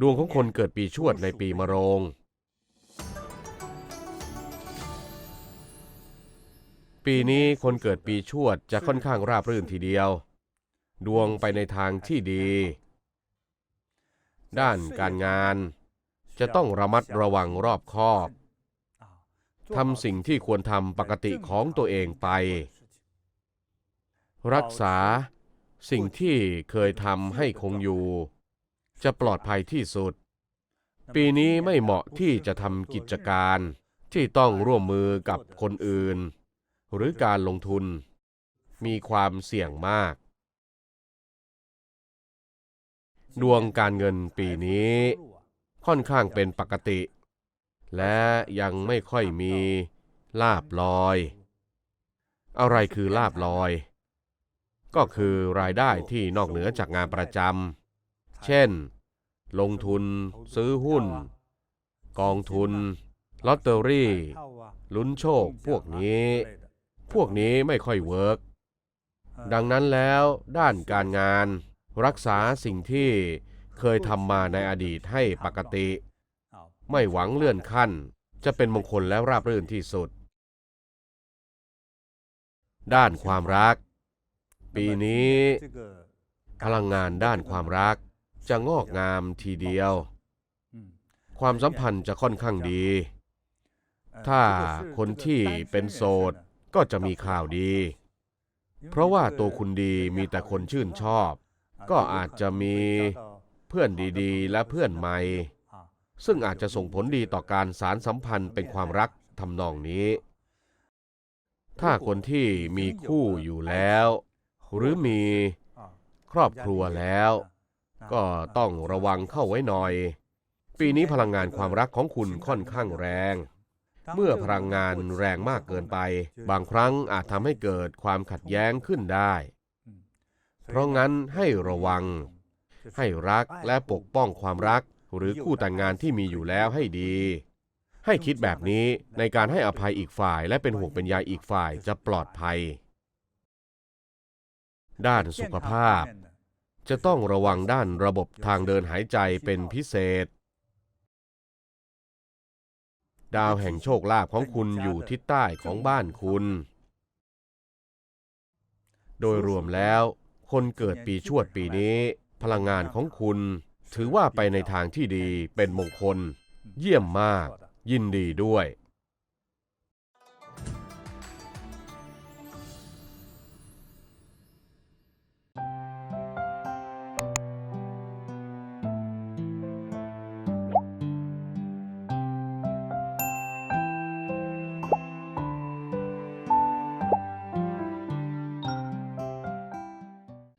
ดวงของคนเกิดปีชวดในปีมะโรง ปีนี้คนเกิดปีชวดจะค่อนข้างราบรื่นทีเดียว ดวงไปในทางที่ดี ด้านการงาน จะต้องระมัดระวังรอบคอบทำสิ่งที่ควรทำปกติของตัวเองไป รักษาสิ่งที่เคยทำให้คงอยู่ จะปลอดภัยที่สุด ปีนี้ไม่เหมาะที่จะทำกิจการที่ต้องร่วมมือกับคนอื่น หรือการลงทุน มีความเสี่ยงมาก ดวงการเงินปีนี้ ค่อนข้างเป็นปกติ และยังไม่ค่อยมีลาบลอย อะไรคือลาบลอย ก็คือรายได้ที่นอกเหนือจากงานประจำ เช่น ลงทุนซื้อหุ้น กองทุนลอตเตอรี่ลุ้นโชคพวกนี้ พวกนี้ไม่ค่อยเวิร์กดังนั้นแล้วด้านการงาน รักษาสิ่งที่เคยทำมาในอดีตให้ปกติ ไม่หวังเลื่อนขั้น จะเป็นมงคลและราบรื่นที่สุด ด้านความรัก ปีนี้พลังงานด้านความรัก จะงอกงามทีเดียว ความสัมพันธ์จะค่อนข้างดี ถ้าคนที่เป็นโสดก็จะมีข่าวดี เพราะว่าตัวคุณดีมีแต่คนชื่นชอบ ก็อาจจะมีเพื่อนดีๆ และเพื่อนใหม่ ซึ่งอาจจะส่งผลดีต่อการสารสัมพันธ์เป็นความรักทำนองนี้ ถ้าคนที่มีคู่อยู่แล้ว หรือมีครอบครัวแล้ว ก็ต้องระวังเข้าไว้หน่อย ปีนี้พลังงานความรักของคุณค่อนข้างแรง เมื่อพลังงานแรงมากเกินไป บางครั้งอาจทำให้เกิดความขัดแย้งขึ้นได้ เพราะงั้นให้ระวัง ให้รักและปกป้องความรัก หรือคู่แต่งงานที่มีอยู่แล้วให้ดี ให้คิดแบบนี้ในการให้อภัยอีกฝ่าย และเป็นห่วงเป็นใยอีกฝ่ายจะปลอดภัย ด้านสุขภาพ จะต้องระวังด้านระบบทางเดินหายใจเป็นพิเศษ ดาวแห่งโชคลาภของคุณอยู่ทิศใต้ของบ้านคุณ โดยรวมแล้ว คนเกิดปีชวดปีนี้ พลังงานของคุณ ถือว่าไปในทางที่ดีเป็นมงคล เยี่ยมมาก ยินดีด้วย